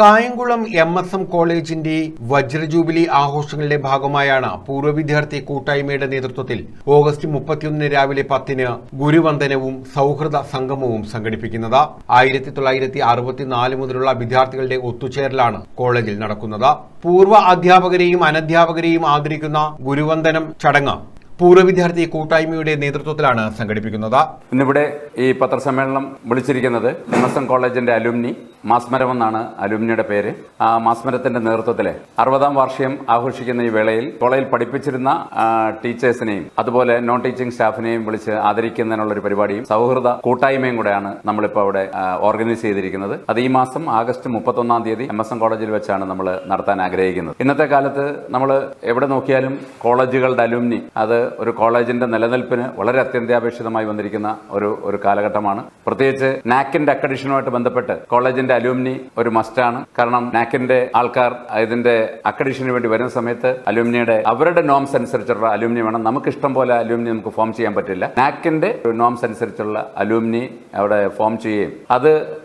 Kayamkulam M S M കോളേജിന്റെ വജ്രജൂബിലി ആഘോഷങ്ങളുടെ ഭാഗമായാണ് പൂർവ വിദ്യാർത്ഥി കൂട്ടായ്മയുടെ നേതൃത്വത്തിൽ ഓഗസ്റ്റ് മുപ്പത്തിയൊന്നിന് രാവിലെ പത്തിന് ഗുരുവന്ദനവും സൗഹൃദ സംഗമവും സംഘടിപ്പിക്കുന്നത്. ആയിരത്തി തൊള്ളായിരത്തി അറുപത്തിനാല് മുതലുള്ള വിദ്യാർത്ഥികളുടെ ഒത്തുചേരലാണ് കോളേജിൽ നടക്കുന്നത്. പൂർവ അധ്യാപകരെയും അനധ്യാപകരെയും ആദരിക്കുന്ന ഗുരുവന്ദനം ചടങ്ങ് പൂർവ വിദ്യാർത്ഥി കൂട്ടായ്മയുടെ നേതൃത്വത്തിലാണ് സംഘടിപ്പിക്കുന്നത്. ഇന്നിവിടെ ഈ പത്രസമ്മേളനം വിളിച്ചിരിക്കുന്നത് എം എസ് എം കോളേജിന്റെ അലുമിനി മാസ്മരം എന്നാണ് അലുമിനിയുടെ പേര്. ആ മാസ്മരത്തിന്റെ നേതൃത്വത്തിലെ അറുപതാം വാർഷികം ആഘോഷിക്കുന്ന ഈ വേളയിൽ കോളേജിൽ പഠിപ്പിച്ചിരുന്ന ടീച്ചേഴ്സിനെയും അതുപോലെ നോൺ ടീച്ചിങ് സ്റ്റാഫിനെയും വിളിച്ച് ആദരിക്കുന്നതിനുള്ള ഒരു പരിപാടിയും സൗഹൃദ കൂട്ടായ്മയും കൂടെയാണ് നമ്മളിപ്പോൾ അവിടെ ഓർഗനൈസ് ചെയ്തിരിക്കുന്നത്. അത് ഈ മാസം ആഗസ്റ്റ് മുപ്പത്തൊന്നാം തീയതി എം എസ് എം കോളേജിൽ വെച്ചാണ് നമ്മൾ നടത്താൻ ആഗ്രഹിക്കുന്നത്. ഇന്നത്തെ കാലത്ത് നമ്മൾ എവിടെ നോക്കിയാലും കോളേജുകളുടെ അലുമിനി അത് ഒരു കോളേജിന്റെ നിലനിൽപ്പിന് വളരെ അത്യന്താപേക്ഷിതമായി വന്നിരിക്കുന്ന ഒരു ഒരു കാലഘട്ടമാണ്. പ്രത്യേകിച്ച് നാക്കിന്റെ അക്കഡിഷനുമായിട്ട് ബന്ധപ്പെട്ട് കോളേജിന്റെ അലൂമിനി ഒരു മസ്റ്റാണ്. കാരണം നാക്കിന്റെ ആൾക്കാർ ഇതിന്റെ അക്കഡിഷന് വേണ്ടി വരുന്ന സമയത്ത് അലൂമിനിയുടെ അവരുടെ നോംസ് അനുസരിച്ചുള്ള അലൂമിനി വേണം. നമുക്ക് ഇഷ്ടം പോലെ അലൂമിനി നമുക്ക് ഫോം ചെയ്യാൻ പറ്റില്ല. നാക്കിന്റെ നോംസ് അനുസരിച്ചുള്ള അലൂമിനി അവിടെ ഫോം ചെയ്യുകയും അത്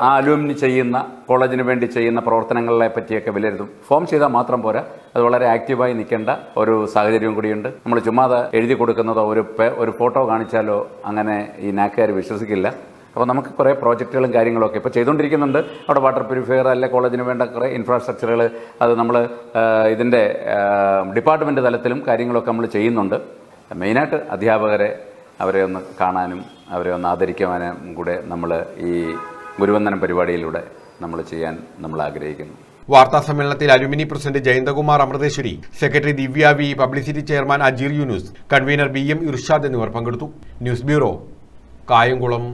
ആ അലൂമിനി ചെയ്യുന്ന കോളേജിന് വേണ്ടി ചെയ്യുന്ന പ്രവർത്തനങ്ങളെ പറ്റിയൊക്കെ വിലയിരുത്തും. ഫോം ചെയ്താൽ മാത്രം പോരാ. അത് വളരെ ആക്റ്റീവായി നിൽക്കേണ്ട ഒരു സാഹചര്യവും കൂടിയുണ്ട്. നമ്മൾ ചുമ്മാതെ എഴുതി കൊടുക്കുന്നതോ ഒരു ഒരു ഫോട്ടോ കാണിച്ചാലോ അങ്ങനെ ഈ നാക്കുകാർ വിശ്വസിക്കില്ല. അപ്പോൾ നമുക്ക് കുറേ പ്രോജക്റ്റുകളും കാര്യങ്ങളൊക്കെ ഇപ്പോൾ ചെയ്തുകൊണ്ടിരിക്കുന്നുണ്ട്. അവിടെ വാട്ടർ പ്യൂരിഫയർ അല്ലെ കോളേജിന് വേണ്ട കുറേ ഇൻഫ്രാസ്ട്രക്ചറുകൾ അത് നമ്മൾ ഇതിന്റെ ഡിപ്പാർട്ട്മെന്റ് തലത്തിലും കാര്യങ്ങളൊക്കെ നമ്മൾ ചെയ്യുന്നുണ്ട്. മെയിനായിട്ട് അധ്യാപകരെ അവരെ ഒന്ന് കാണാനും അവരെ ഒന്ന് ആദരിക്കുവാനും കൂടെ നമ്മൾ ഈ ഗുരുവന്ദനം പരിപാടിയിലൂടെ നമ്മൾ ചെയ്യാൻ നമ്മൾ ആഗ്രഹിക്കുന്നു. വാർത്താ സമ്മേളനത്തിൽ alumni president Jayanthakumar Amritheswari secretary Divya V publicity chairman Ajeer Yunus convener B M Irshad എന്നിവർ പങ്കെടുത്തു. News bureau Kayamkulam.